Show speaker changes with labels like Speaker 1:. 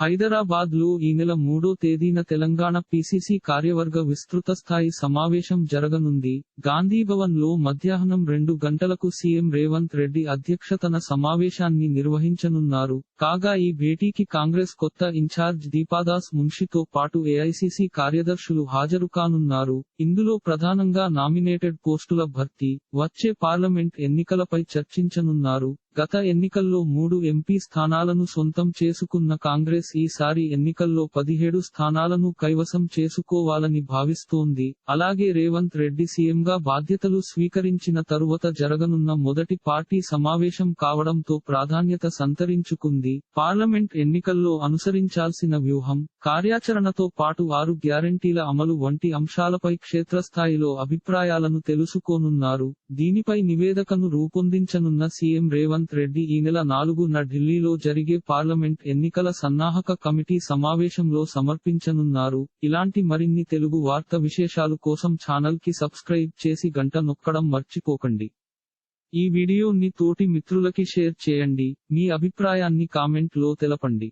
Speaker 1: హైదరాబాద్లో ఈ నెల మూడో తేదీన తెలంగాణ పిసిసి కార్యవర్గ విస్తృత స్థాయి సమావేశం జరగనుంది. గాంధీభవన్లో మధ్యాహ్నం రెండు గంటలకు సీఎం రేవంత్ రెడ్డి అధ్యక్షతన సమావేశాన్ని నిర్వహించనున్నారు. కాగా ఈ భేటీకి కాంగ్రెస్ కొత్త ఇన్ఛార్జ్ దీపాదాస్ మున్షితో పాటు ఏఐసిసి కార్యదర్శులు హాజరు కానున్నారు ఇందులో ప్రధానంగా నామినేటెడ్ పోస్టుల భర్తీ వచ్చే పార్లమెంట్ ఎన్నికలపై చర్చించనున్నారు. గత ఎన్నికల్లో మూడు ఎంపీ స్థానాలను సొంతం చేసుకున్న కాంగ్రెస్ ఈసారి ఎన్నికల్లో పదిహేడు స్థానాలను కైవసం చేసుకోవాలని భావిస్తోంది. అలాగే రేవంత్ రెడ్డి సీఎంగా బాధ్యతలు స్వీకరించిన తరువాత జరగనున్న మొదటి పార్టీ సమావేశం కావడంతో ప్రాధాన్యత సంతరించుకుంది. పార్లమెంట్ ఎన్నికల్లో అనుసరించాల్సిన వ్యూహం కార్యాచరణతో పాటు ఆరు గ్యారంటీల అమలు వంటి అంశాలపై క్షేత్రస్థాయిలో అభిప్రాయాలను తెలుసుకోనున్నారు. దీనిపై నివేదికను రూపొందించనున్న సీఎం రేవంత్ రెడ్డి ఈ నెల నాలుగున ఢిల్లీలో జరిగే పార్లమెంట్ ఎన్నికల సన్నాహక కమిటీ సమావేశంలో సమర్పించనున్నారు. ఇలాంటి మరిన్ని తెలుగు వార్త విశేషాలు కోసం ఛానల్కి సబ్స్క్రైబ్ చేసి గంట నొక్కడం మర్చిపోకండి. ఈ వీడియోని తోటి మిత్రులకి షేర్ చేయండి. మీ అభిప్రాయాన్ని కామెంట్లో తెలపండి.